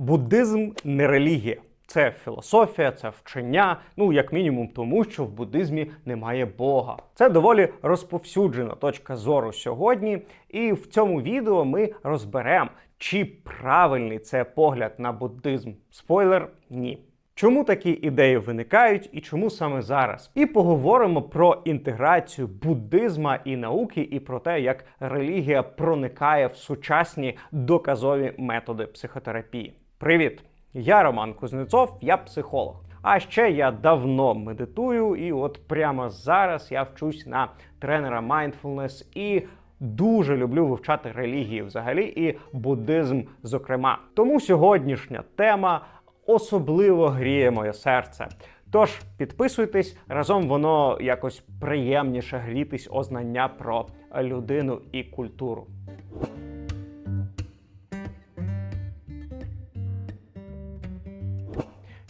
Буддизм не релігія. Це філософія, це вчення, ну як мінімум, тому що в буддизмі немає Бога. Це доволі розповсюджена точка зору сьогодні. І в цьому відео ми розберемо, чи правильний це погляд на буддизм. Спойлер ні. Чому такі ідеї виникають і чому саме зараз? І поговоримо про інтеграцію буддизма і науки, і про те, як релігія проникає в сучасні доказові методи психотерапії. Привіт! Я Роман Кузнецов, я психолог. А ще я давно медитую, і от прямо зараз я вчусь на тренера mindfulness і дуже люблю вивчати релігії взагалі і буддизм, зокрема. Тому сьогоднішня тема особливо гріє моє серце. Тож підписуйтесь, разом воно якось приємніше грітись о знання про людину і культуру.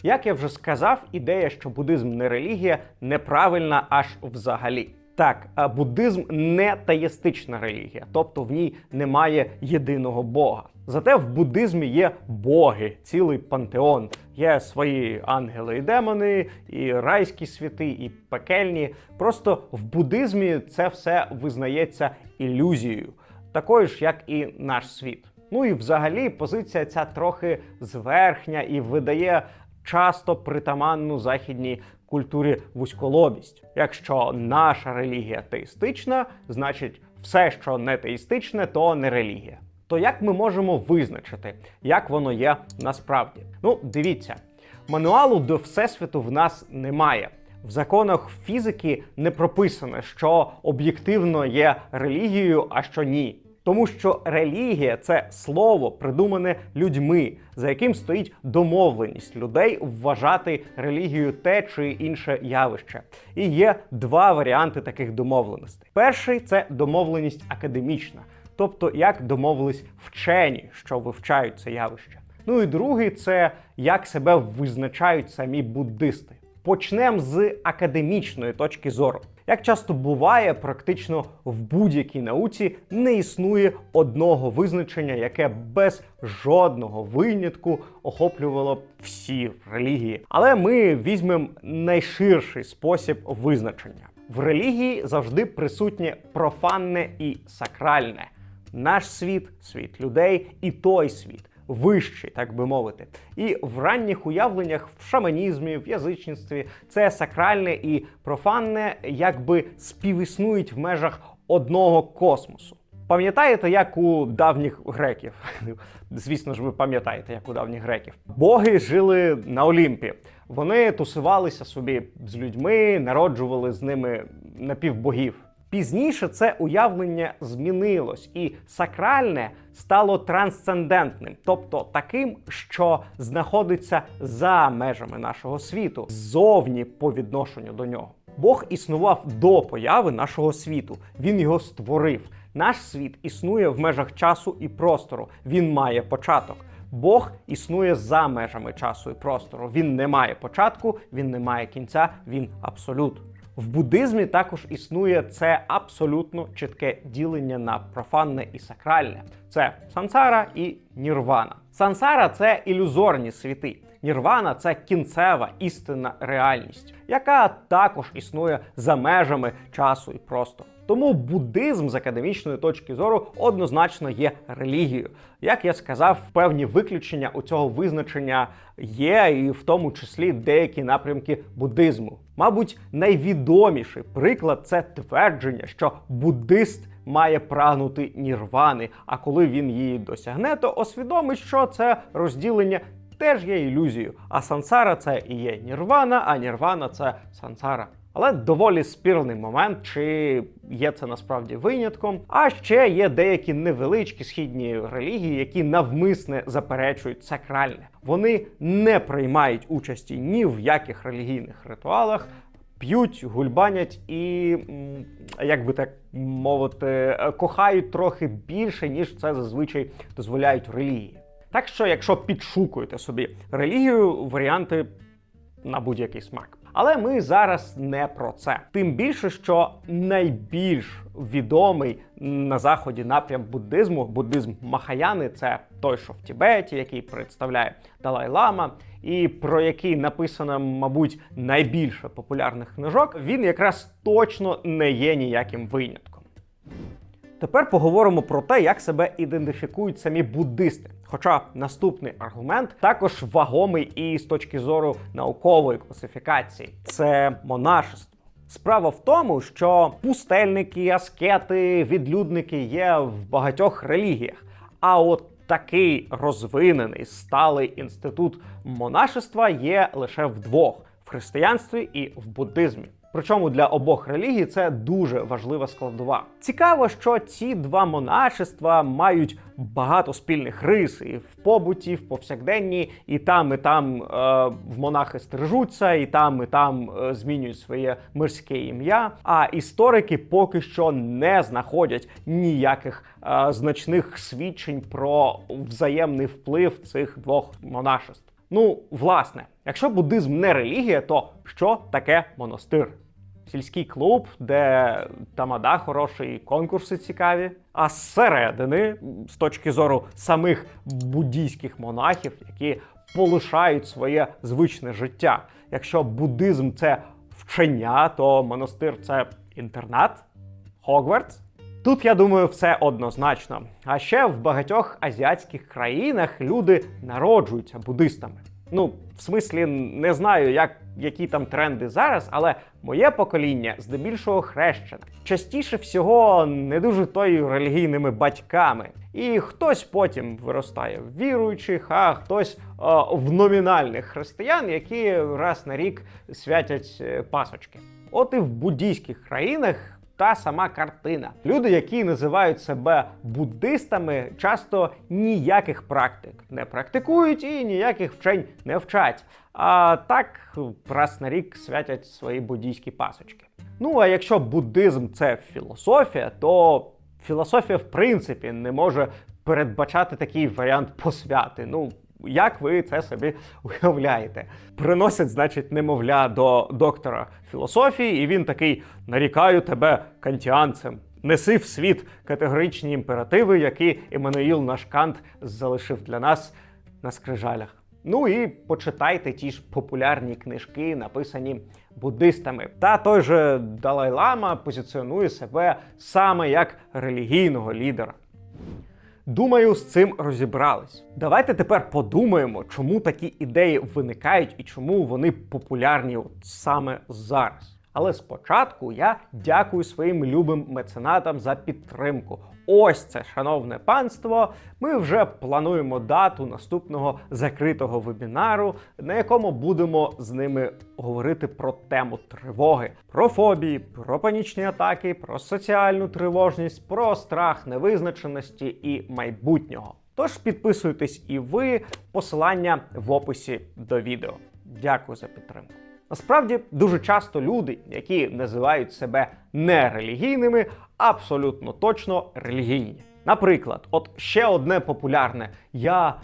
Як я вже сказав, ідея, що буддизм не релігія, неправильна аж взагалі. Так, буддизм не теїстична релігія, тобто в ній немає єдиного Бога. Зате в буддизмі є боги, цілий пантеон. Є свої ангели і демони, і райські святи, і пекельні. Просто в буддизмі це все визнається ілюзією, такою ж, як і наш світ. Ну і взагалі позиція ця трохи зверхня і видає часто притаманну західній культурі вузьколобість. Якщо наша релігія теїстична, значить все, що не теїстичне, то не релігія. То як ми можемо визначити, як воно є насправді? Ну, дивіться, мануалу до всесвіту в нас немає. В законах фізики не прописано, що об'єктивно є релігією, а що ні. Тому що релігія це слово, придумане людьми, за яким стоїть домовленість людей вважати релігією те чи інше явище. І є два варіанти таких домовленостей. Перший це домовленість академічна, тобто як домовились вчені, що вивчають це явище. Ну і другий це як себе визначають самі буддисти. Почнемо з академічної точки зору. Як часто буває, практично в будь-якій науці не існує одного визначення, яке без жодного винятку охоплювало б всі релігії. Але ми візьмемо найширший спосіб визначення. В релігії завжди присутнє профанне і сакральне. Наш світ, світ людей і той світ вищий, так би мовити. І в ранніх уявленнях в шаманізмі, в язичництві це сакральне і профанне якби співіснують в межах одного космосу. Пам'ятаєте, як у давніх греків? Звісно ж, ви пам'ятаєте, як у давніх греків. Боги жили на Олімпі. Вони тусувалися собі з людьми, народжували з ними напівбогів. Пізніше це уявлення змінилось, і сакральне стало трансцендентним, тобто таким, що знаходиться за межами нашого світу, ззовні по відношенню до нього. Бог існував до появи нашого світу. Він його створив. Наш світ існує в межах часу і простору. Він має початок. Бог існує за межами часу і простору. Він не має початку, він не має кінця, він абсолют. В буддизмі також існує це абсолютно чітке ділення на профанне і сакральне. Це сансара і нірвана. Сансара це ілюзорні світи. Нірвана це кінцева істинна реальність, яка також існує за межами часу і простору. Тому буддизм з академічної точки зору однозначно є релігією. Як я сказав, певні виключення у цього визначення є, і в тому числі деякі напрямки буддизму. Мабуть, найвідоміший приклад це твердження, що буддист має прагнути нірвани, а коли він її досягне, то освідомить, що це розділення теж є ілюзією. А сансара це і є нірвана, а нірвана це сансара. Але доволі спірний момент, чи є це насправді винятком. А ще є деякі невеличкі східні релігії, які навмисне заперечують сакральне. Вони не приймають участі ні в яких релігійних ритуалах. П'ють, гульбанять і, як би так мовити, кохають трохи більше, ніж це зазвичай дозволяють релігії. Так що, якщо підшукуєте собі релігію, варіанти на будь-який смак. Але ми зараз не про це. Тим більше, що найбільш відомий на заході напрям буддизму, буддизм Махаяни, це той, що в Тібеті, який представляє Далай-Лама, і про який написано, мабуть, найбільше популярних книжок, він якраз точно не є ніяким винятком. Тепер поговоримо про те, як себе ідентифікують самі буддисти. Хоча наступний аргумент також вагомий і з точки зору наукової класифікації це монашество. Справа в тому, що пустельники, аскети, відлюдники є в багатьох релігіях. А от такий розвинений сталий інститут монашества є лише в двох: в християнстві і в буддизмі. Причому для обох релігій це дуже важлива складова. Цікаво, що ці два монашества мають багато спільних рис і в побуті, в повсякденні, і там, і там е, в монахи стрижуться, і там, і там е, змінюють своє мирське ім'я. А історики поки що не знаходять ніяких е, значних свідчень про взаємний вплив цих двох монашеств. Ну, власне, якщо буддизм не релігія, то що таке монастир? Сільський клуб, де тамада хороший, конкурси цікаві. А зсередини, з точки зору самих буддійських монахів, які полишають своє звичне життя. Якщо буддизм це вчення, то монастир це інтернат, Хогвартс. Тут я думаю, все однозначно. А ще в багатьох азіатських країнах люди народжуються буддистами. Ну, в смислі, не знаю, як, які там тренди зараз, але моє покоління здебільшого хрещене. Частіше всього не дуже тою релігійними батьками. І хтось потім виростає в віруючих, а хтось о, в номінальних християн, які раз на рік святять е, пасочки. От і в буддійських країнах та сама картина. Люди, які називають себе буддистами, часто ніяких практик не практикують і ніяких вчень не вчать. А так раз на рік святять свої буддійські пасочки. Ну а якщо буддизм це філософія, то філософія в принципі не може передбачати такий варіант посвяти. Ну як ви це собі уявляєте? Приносять, значить, немовля до доктора філософії, і він такий: нарікаю тебе кантіанцем. Неси в світ категоричні імперативи, які Еммануїл наш Кант залишив для нас на скрижалях. Ну і почитайте ті ж популярні книжки, написані буддистами. Та той же Далай-Лама позиціонує себе саме як релігійного лідера. Думаю, з цим розібрались. Давайте тепер подумаємо, чому такі ідеї виникають і чому вони популярні от саме зараз. Але спочатку я дякую своїм любим меценатам за підтримку. Ось це, шановне панство. Ми вже плануємо дату наступного закритого вебінару, на якому будемо з ними говорити про тему тривоги, про фобії, про панічні атаки, про соціальну тривожність, про страх невизначеності і майбутнього. Тож підписуйтесь і ви, посилання в описі до відео. Дякую за підтримку. Насправді дуже часто люди, які називають себе нерелігійними, абсолютно точно релігійні. Наприклад, от ще одне популярне: я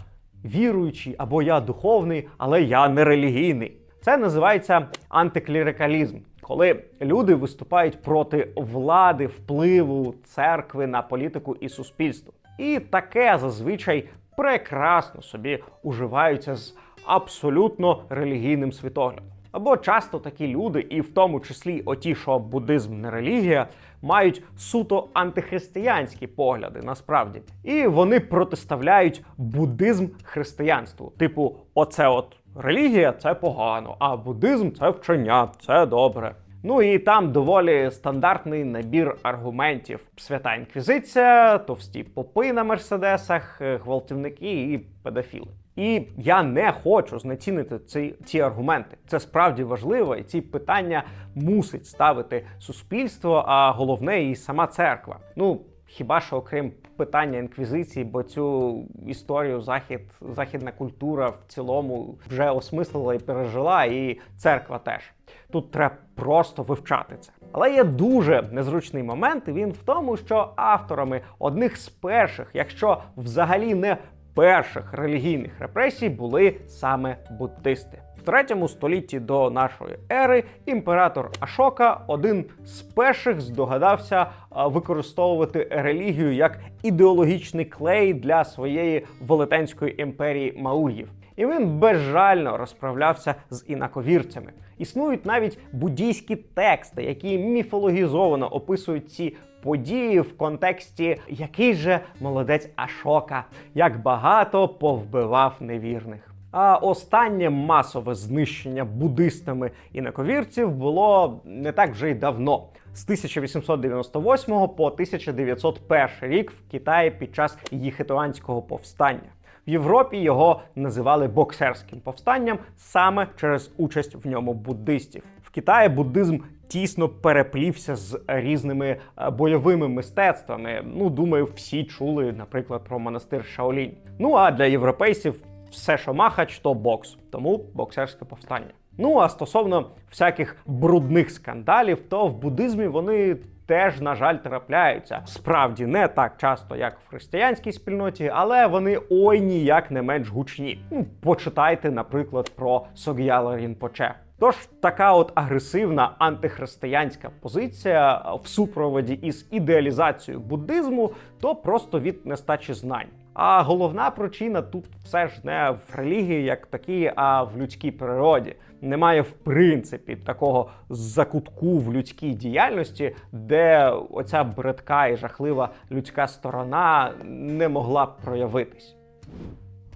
віруючий або я духовний, але я не релігійний. Це називається антиклерикалізм, коли люди виступають проти влади, впливу церкви на політику і суспільство. І таке зазвичай прекрасно собі уживаються з абсолютно релігійним світоглядом. Або часто такі люди, і в тому числі оті, що буддизм не релігія, мають суто антихристиянські погляди насправді. І вони протиставляють буддизм християнству. Типу, оце от релігія це погано, а буддизм це вчення, це добре. Ну і там доволі стандартний набір аргументів: свята інквізиція, товсті попи на мерседесах, е, гвалтівники і педофіли. І я не хочу знецінити ці, ці аргументи. Це справді важливо, і ці питання мусить ставити суспільство, а головне і сама церква. Ну хіба що окрім питання інквізиції, бо цю історію захід, західна культура в цілому вже осмислила і пережила, і церква теж. Тут треба просто вивчати це. Але є дуже незручний момент, він в тому, що авторами одних з перших, якщо взагалі не перших релігійних репресій були саме буддисти. В третьому столітті до нашої ери імператор Ашока один з перших здогадався використовувати релігію як ідеологічний клей для своєї велетенської імперії Маур'їв. І він безжально розправлявся з інаковірцями. Існують навіть буддійські тексти, які міфологізовано описують ці події в контексті який же молодець Ашока, як багато повбивав невірних. А останнє масове знищення буддистами інаковірців було не так вже й давно. З 1898 по 1901 рік в Китаї під час Єхетуанського повстання. В Європі його називали боксерським повстанням саме через участь в ньому буддистів. В Китаї буддизм тісно переплівся з різними е, бойовими мистецтвами. Ну, думаю, всі чули, наприклад, про монастир Шаолінь. Ну а для європейців все, що махач, то бокс, тому боксерське повстання. Ну а стосовно всяких брудних скандалів, то в буддизмі вони теж, на жаль, трапляються. Справді не так часто, як в християнській спільноті, але вони ой ніяк не менш гучні. Ну, почитайте, наприклад, про Сог'яла Рінпоче. Тож така от агресивна антихристиянська позиція в супроводі із ідеалізацією буддизму, то просто від нестачі знань. А головна причина тут все ж не в релігії як такій, а в людській природі. Немає в принципі такого закутку в людській діяльності, де оця бридка і жахлива людська сторона не могла б проявитись.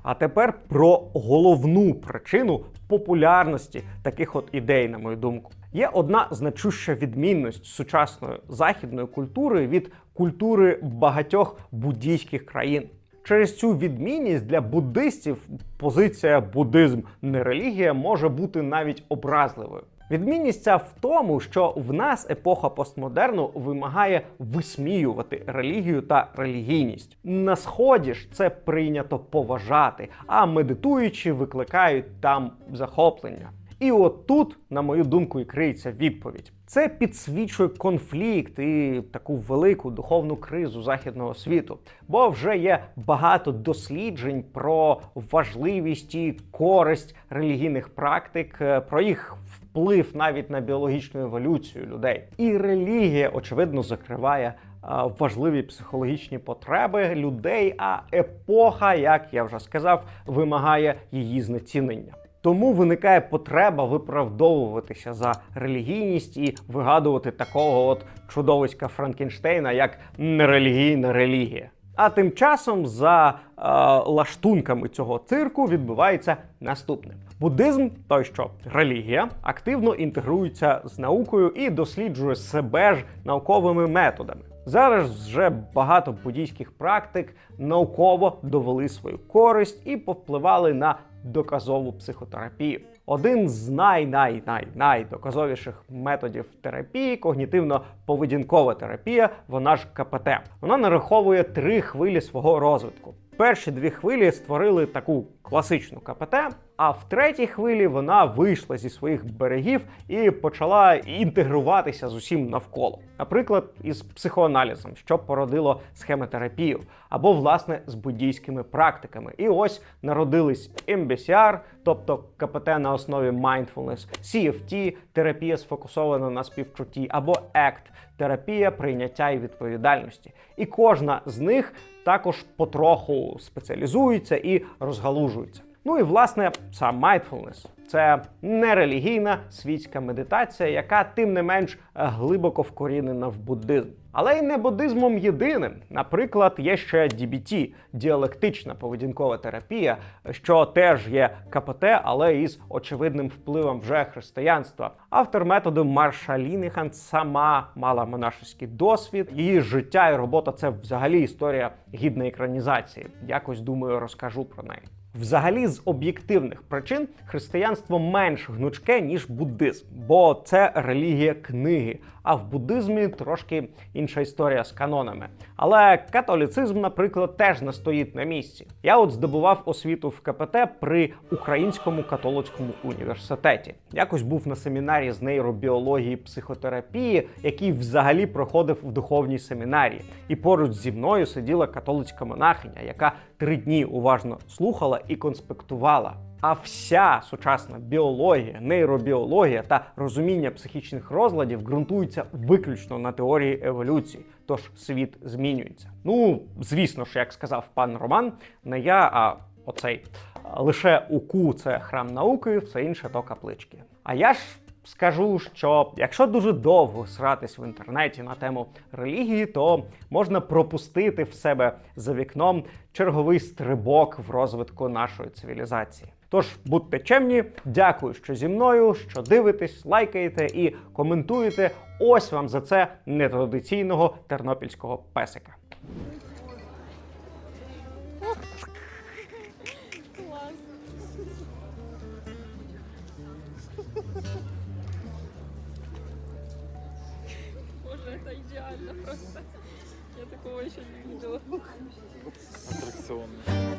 А тепер про головну причину популярності таких от ідей, на мою думку. Є одна значуща відмінність сучасної західної культури від культури багатьох буддійських країн. Через цю відмінність для буддистів позиція буддизм не релігія може бути навіть образливою. Відмінність ця в тому, що в нас епоха постмодерну вимагає висміювати релігію та релігійність. На сході ж це прийнято поважати, а медитуючи викликають там захоплення. І от тут, на мою думку, і криється відповідь. Це підсвічує конфлікт і таку велику духовну кризу західного світу, бо вже є багато досліджень про важливість і користь релігійних практик, е, про їх вплив навіть на біологічну еволюцію людей. І релігія, очевидно, закриває важливі психологічні потреби людей. А епоха, як я вже сказав, вимагає її знецінення. Тому виникає потреба виправдовуватися за релігійність і вигадувати такого от чудовиська Франкенштейна як нерелігійна релігія. А тим часом за е, лаштунками цього цирку відбувається наступне: буддизм, той що релігія, активно інтегрується з наукою і досліджує себе ж науковими методами. Зараз вже багато буддійських практик науково довели свою користь і повпливали на доказову психотерапію. Один з най-най-най-най доказовіших методів терапії когнітивно-поведінкова терапія, вона ж КПТ. Вона нараховує три хвилі свого розвитку. Перші дві хвилі створили таку класичну КПТ, а в третій хвилі вона вийшла зі своїх берегів і почала інтегруватися з усім навколо. Наприклад, із психоаналізом, що породило схемотерапію, або власне з буддійськими практиками. І ось народились MBCR, тобто КПТ на основі mindfulness, CFT, терапія сфокусована на співчутті, або ACT – терапія прийняття і відповідальності. І кожна з них також потроху спеціалізуються і розгалужується. Ну і власне сам mindfulness – це нерелігійна світська медитація, яка тим не менш глибоко вкорінена в буддизм. Але й не буддизмом єдиним. Наприклад, є ще DBT – діалектична поведінкова терапія, що теж є КПТ, але із очевидним впливом вже християнства. Автор методу Марша Лініхан сама мала монашеський досвід. Її життя і робота це взагалі історія гідної екранізації. Якось думаю, розкажу про неї. Взагалі, з об'єктивних причин християнство менш гнучке, ніж буддизм, бо це релігія книги. А в буддизмі трошки інша історія з канонами. Але католіцизм, наприклад, теж не стоїть на місці. Я от здобував освіту в КПТ при Українському католицькому університеті. Якось був на семінарі з нейробіології психотерапії, який взагалі проходив в духовній семінарії. І поруч зі мною сиділа католицька монахиня, яка три дні уважно слухала і конспектувала. А вся сучасна біологія, нейробіологія та розуміння психічних розладів ґрунтуються виключно на теорії еволюції. Тож світ змінюється. Ну, звісно ж, як сказав пан Роман, не я, а оцей лише УКУ це храм науки, все інше то каплички. А я ж скажу, що якщо дуже довго сратись в інтернеті на тему релігії, то можна пропустити в себе за вікном черговий стрибок в розвитку нашої цивілізації. Тож будьте чемні, дякую, що зі мною, що дивитесь, лайкаєте і коментуєте. Ось вам за це нетрадиційного тернопільського песика. Идеально просто. Я